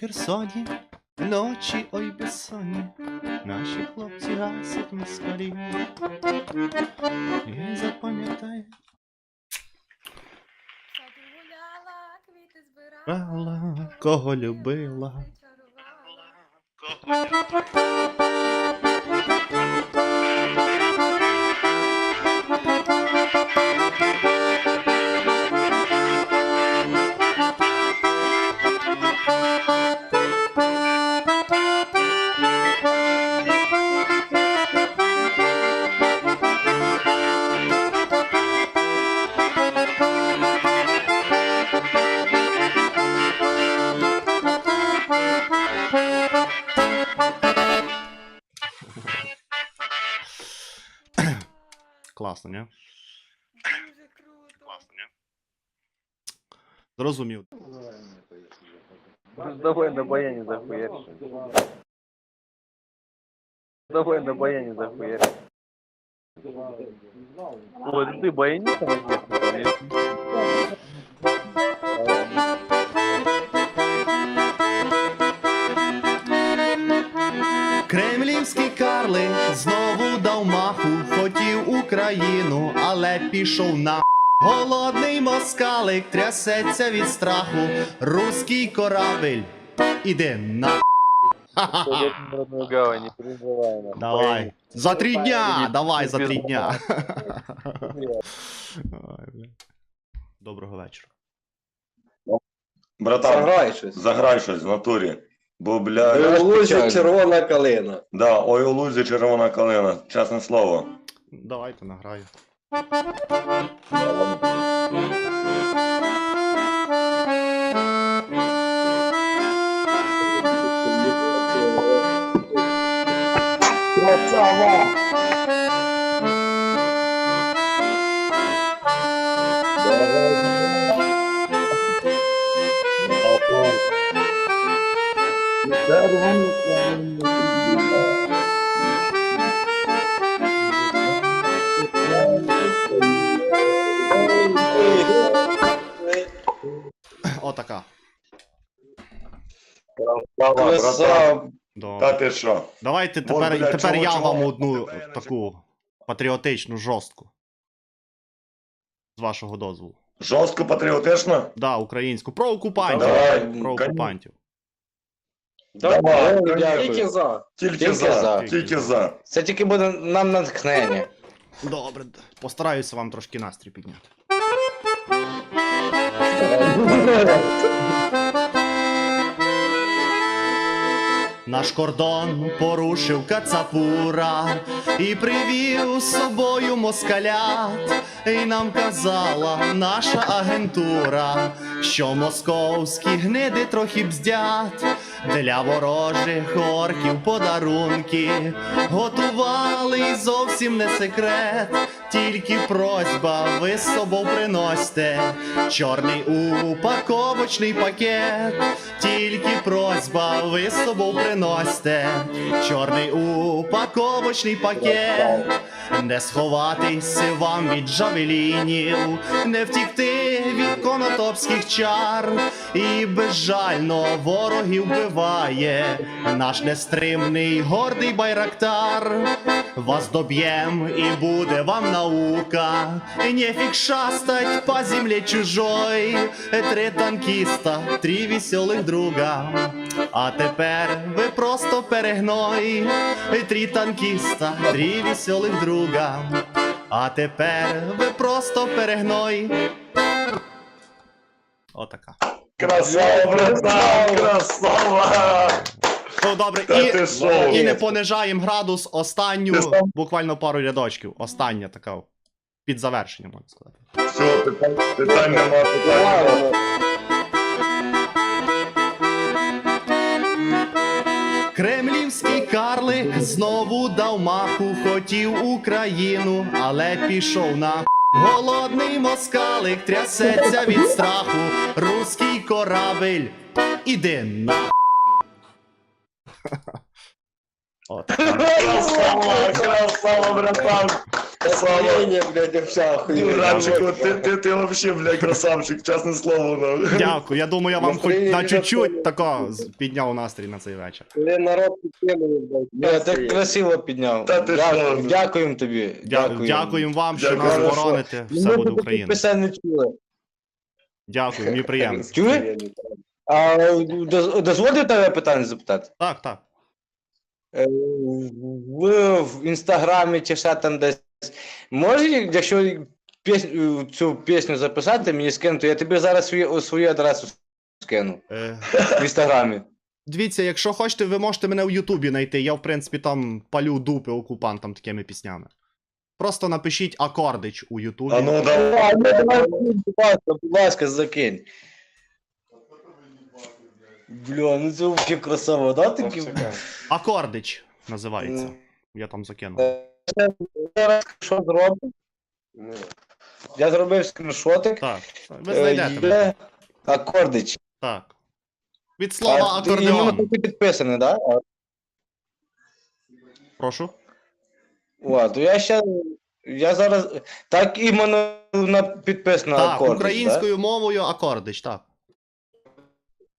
Херсоні, ночі ой безсонні, наші хлопці гасять москалі. І запам'ятай, Кого любила? кого любила. Класно, ні? Дуже круто. ні? Зрозумів. Давай на баяне захуяришь. Давай на баяне захуяришь. Ой, ты баянистом известный, хотів Україну, але пішов на. Голодний москалик трясеться від страху. Руський корабель. Іди на. не переживай. Давай. За три дня! Давай за три дня. Доброго вечора. Братан, Заграй щось. заграй щось в натурі. Бо, бля, В лузі червона калина. да, ой у лузі червона калина, чесне слово. Давайте награю. Отака. Слава, братан. Та ти що? Давайте От, тепер, бля, тепер чого- я чого? вам одну Тебе таку патріотичну жорстку. З вашого дозволу. Жорстко патріотично? Да, українську. Про окупантів. Давай, Про окупантів. Давай, Давай, тільки за. Тільки, Тільки за, за. тільки за. Це тільки буде нам натхнення. Добре, постараюся вам трошки настрій підняти. Наш кордон порушив кацапура і привів з собою москалят. І нам казала наша агентура, що московські гниди трохи бздять. Для ворожих орків подарунки готували зовсім не секрет. Тільки просьба, ви з собою приносьте чорний упаковочний пакет. Тільки просьба, ви з собою приносьте чорний упаковочний пакет. Не сховатись вам від джавелінів, не втікти від конотопських чар, і безжально ворогів вбиває наш нестримний гордий байрактар. Вас доб'єм і буде вам наука, нефиг шастать по земле чужой. Три танкіста, три веселих друга. А тепер ви просто перегной. Три танкіста, три веселих друга. А тепер ви просто перегной. Отака. Красава, братан, красава! Ну добре, Та і, ти що? і не понижаємо градус останню, Ти сам- буквально пару рядочків. Остання така під завершення, можна сказати. Все, питань, питань нема, питань нема. Кремлівський карлик знову дав маху, хотів Україну, але пішов на голодний москалик трясеться від страху. Руський корабель, іди на. От. Красава, красава, братан! Настроєння, блядь, вообще охуєнно. Ранчику, ти, ти, ти вообще, блядь, красавчик, чесне слово. ну. Дякую. Я думаю, я вам хоч Настроєння на чуть-чуть тако з- підняв настрій на цей вечір. Коли народ підтримує, блядь. Я так красиво підняв. Та ти Дякую- що? Дякуємо тобі. Дякую, дякуємо вам, що Дякую. нас бороните. Все буде Україна. пісень не чули. Дякую, мені приємно. Чули? А доз- дозволю тебе питання запитати? Так, так. Е, Ви в інстаграмі чи ще там десь. Може, якщо пісню, цю пісню записати, мені скинути, я тобі зараз свою, свою адресу скину Е, в інстаграмі. Дивіться, якщо хочете, ви можете мене в Ютубі знайти. Я, в принципі, там палю дупи окупантам такими піснями. Просто напишіть акордич у Ютубі. А ну давай. Ну, давай, будь ласка, будь ласка, закинь. Бля, ну це взагалі красиво, да? Такі? Акордич називається. Я там закинув. Е, Зараз що зроблю? Я зробив скріншотик. Так, ви Е, знайдете. Є акордич. Так. Від слова ти акордеон. таки підписаний, да? Прошу. О, то я ще. Я зараз. Так іменно на підписано Так, акордич, українською мовою акордич, так.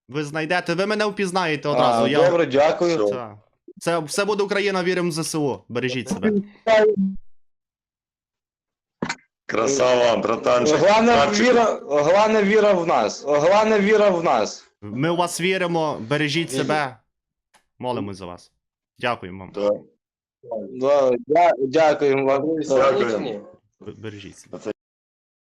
Ви знайдете, ви мене впізнаєте одразу. А, я... Добре, дякую. Так. Це все буде Україна, віримо в ЗСУ. Бережіть себе. Красава, братанчик. Главне Братчику. віра, главне віра в нас. Главне віра в нас. Ми у вас віримо, бережіть себе. Молимось за вас. Дякуємо вам. Да. Да, дя- Дякуємо вам. Дякую. Бережіть себе.